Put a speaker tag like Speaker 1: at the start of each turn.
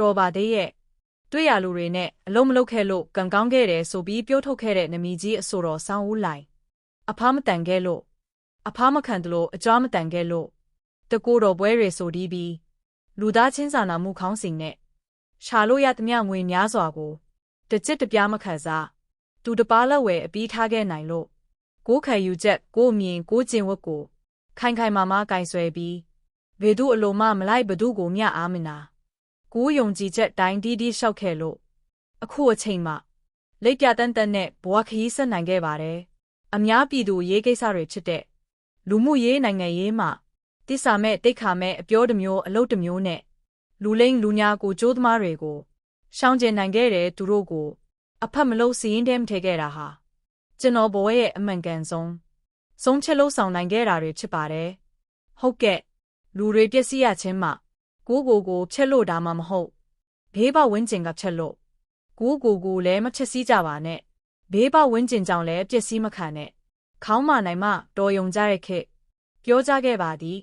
Speaker 1: တော်ပါသေးရဲ့တွေ့ရလူတွေနဲ့အလုံးမလုံးခဲ့လို့ကံကောင်းခဲ့တယ်ဆိုပြီးပြောထုတ်ခဲ့တဲ့နမီကြီးအဆိုတော်ဆောင်းဦးလိုက်အဖားမတန်ခဲ့လို့အဖားမခံတလို့အကြွားမတန်ခဲ့လို့တကိုးတော်ပွဲတွေဆိုဒီးပြီးလူသားချင်းစာနာမှုခေါင်းစဉ်နဲ့ရှာလို့ရသမျှငွေများစွာကိုတကြစ်တပြားမခံစားသူတပားလက်ဝဲအပြီးထားခဲ့နိုင်လို့ကိုးခံယူချက်ကိုအမြင်ကိုကျင်ဝတ်ကိုခိုင်ခိုင်မာမာကင်ဆွဲပြီးဘေသူအလိုမမလိုက်ဘသူကိုမျှအားမနာ ကိုယုံကြည်ချက်တိုင်းတီးတီးလျှောက်ခဲ့လို့အခုအချိန်မှလက်ပြတန်းတန်းနဲ့ဘဝခရီးဆက်နိုင်ခဲ့ပါတယ်အများပြည်သူရေးကိစ္စတွေဖြစ်တဲ့လူမှုရေးနိုင်ငံရေးမှာတိစာမဲ့တိတ်ခါမဲ့အပြောတစ်မျိုးအလုပ်တစ်မျိုးနဲ့လူလိမ့်လူညာကိုကြိုးသမားတွေကိုရှောင်းကျင်နိုင်ခဲ့တဲ့သူတို့ကို အဖက်မလို့စီးရင်တဲမထဲခဲ့တာဟာကျွန်တော်ဘဝရဲ့အမှန်ကန်ဆုံးဆုံးချက်လို့ဆောင်နိုင်ခဲ့တာတွေဖြစ်ပါတယ်ဟုတ်ကဲ့လူတွေပျက်စီးရခြင်းမှာ ကိုကိုကိုချက်လို့တာမှမဟုတ်ဘေးပဝင်းကျင်ကချက်လို့ကိုကိုကိုလည်းမချက်စည်းကြပါနဲ့ဘေးပဝင်းကျင်ကြောင့်လည်းပျက်စီးမခံနဲ့ခေါင်းမနိုင်မှတော်ယုံကြတဲ့ခေတ်ပြောကြခဲ့ပါသည်